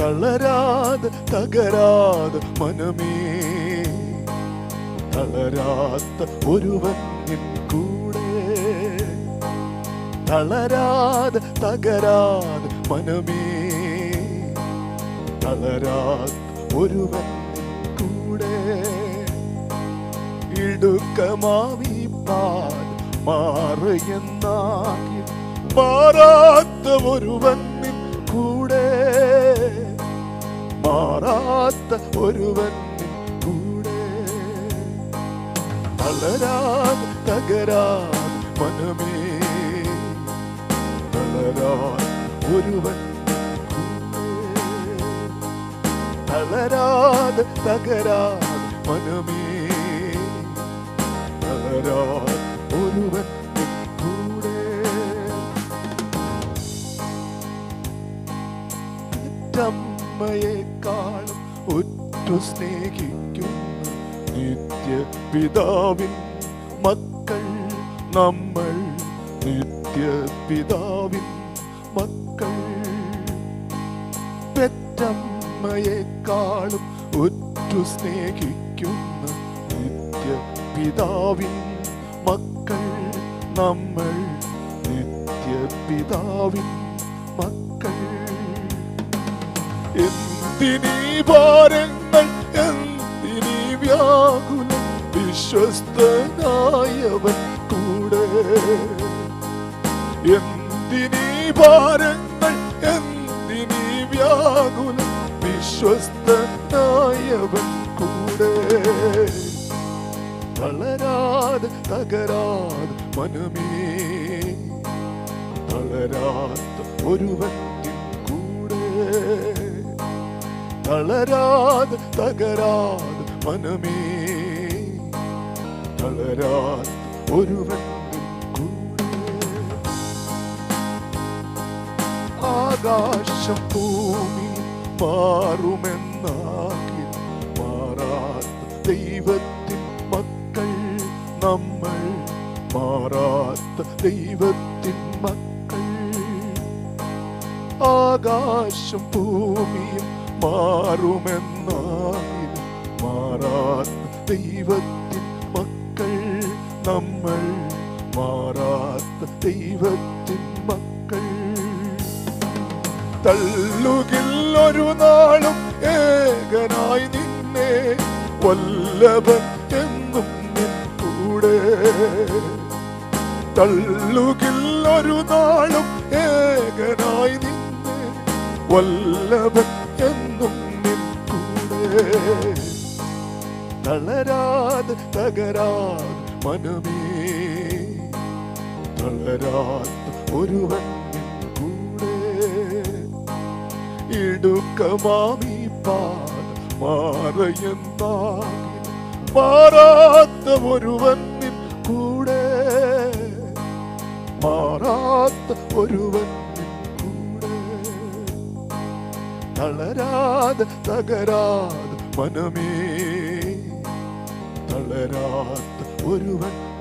തളരാതെ തകരാതെ മനമേ. തളരാത്ത ഒരുവൻ നിൻ കൂടെ. തളരാതെ തകരാതെ മനമേ. തളരാത്ത ഒരുവൻ കൂടെ. ഇടുക്കമാവി പാൽ മാറുയെന്നാകി മാറാത്ത ഒരുവൻ കൂടെ. മാറാത്ത ഒരുവൻ കൂടെ. തളരാൻ തകരാൻ മനമേ. തളരാൻ ഒരുവൻ തളരാതെ തകരാൻ മനമേ. തളരാൻ ഒരുവൻ കൂടെ. ഒറ്റു സ്നേഹിക്കുന്ന നിത്യ പിതാവിൻ മക്കൾ നമ്മൾ. നിത്യ പിതാവിൻ മക്കൾ. പെറ്റമ്മയെക്കാളും ഒറ്റു സ്നേഹിക്കുന്ന നിത്യ പിതാവിൻ മക്കൾ നമ്മൾ. നിത്യ പിതാവിൻ മക്കൾ എന്തിനീ ഭാരങ്ങൾ എന്തിനീ വ്യാകുലം വിശ്വസ്തനായവൻ കൂടെ? എന്തിനീ ഭാരങ്ങൾ എന്തിനീ വ്യാകുലം വിശ്വസ്തനായവൻ കൂടെ? തളരാതെ തകരാതെ മനമേ തളരാത്ത ഒരുവൻ തളരാതെ തകരാതെ മനമേ. തളരാതെ ഒരു ആകാശം ഭൂമി മാറുമെന്നാകിൽ മാറാത്ത ദൈവത്തിൻ മക്കൾ നമ്മൾ. മാറാത്ത ദൈവത്തിൻ മക്കൾ. ആകാശം ഭൂമിയും മാറുമെന്നാകിൽ മാറാത്ത ദൈവത്തിൻ മക്കൾ നമ്മൾ മാറാത്ത ദൈവത്തിൻ മക്കൾ. തള്ളുകിൽ ഒരു നാളും ഏകനായി നിന്നെ വല്ലഭൻ എന്നും കൂടെ. തള്ളുകിൽ ഒരു നാളും ഏകനായി നിന്നെ വല്ലഭൻ എന്നും നിൻ കൂടെ തളരാതെ മനമേ. തളരാത്ത ഒരുവൻ കൂടെ ഇടുക്കമാമി പാത മാറയെന്നാകി മാറാത്ത ഒരുവൻ കൂടെ മാറാത്ത ഒരുവൻ തളരാതെ തകരാതെ മനമേ. തളരാത്ത ഒരുവൻ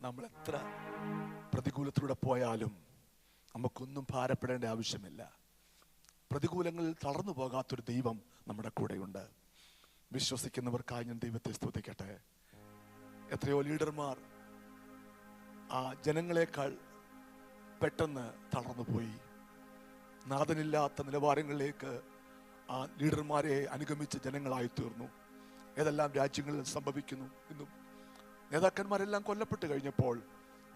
നമ്മൾ എത്ര പ്രതികൂലത്തിലൂടെ പോയാലും നമുക്കൊന്നും ഭാരപ്പെടേണ്ട ആവശ്യമില്ല. പ്രതികൂലങ്ങളിൽ തളർന്നു പോകാത്തൊരു ദൈവം നമ്മുടെ കൂടെയുണ്ട്. വിശ്വസിക്കുന്നവർക്കായി ഞാൻ ദൈവത്തെ സ്തുതിക്കട്ടെ. എത്രയോ ലീഡർമാർ ആ ജനങ്ങളെക്കാൾ പെട്ടെന്ന് തളർന്നുപോയി. നാഥനില്ലാത്ത നിലവാരങ്ങളിലേക്ക് ആ ലീഡർമാരെ അനുഗമിച്ച ജനങ്ങളായി തീർന്നു. ഏതെല്ലാം രാജ്യങ്ങളിൽ സംഭവിക്കുന്നു ഇന്നും നേതാക്കന്മാരെല്ലാം കൊല്ലപ്പെട്ട് കഴിഞ്ഞപ്പോൾ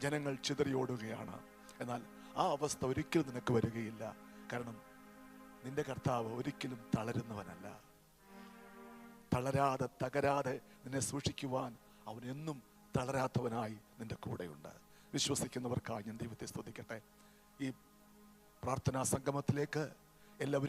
ജനങ്ങൾ ചിതറിയോടുകയാണ് എന്നാൽ ആ അവസ്ഥ ഒരിക്കലും നിനക്ക് വരികയില്ല. കാരണം നിന്റെ കർത്താവ് ഒരിക്കലും തളരുന്നവനല്ല. തളരാതെ തകരാതെ നിന്നെ സൂക്ഷിക്കുവാൻ അവൻ എന്നും തളരാത്തവനായി നിന്റെ കൂടെയുണ്ട്. വിശ്വസിക്കുന്നവർക്കായി ഞാൻ ദൈവത്തെ സ്തുതിക്കട്ടെ. ഈ പ്രാർത്ഥനാ സംഗമത്തിലേക്ക് എല്ലാവരെയും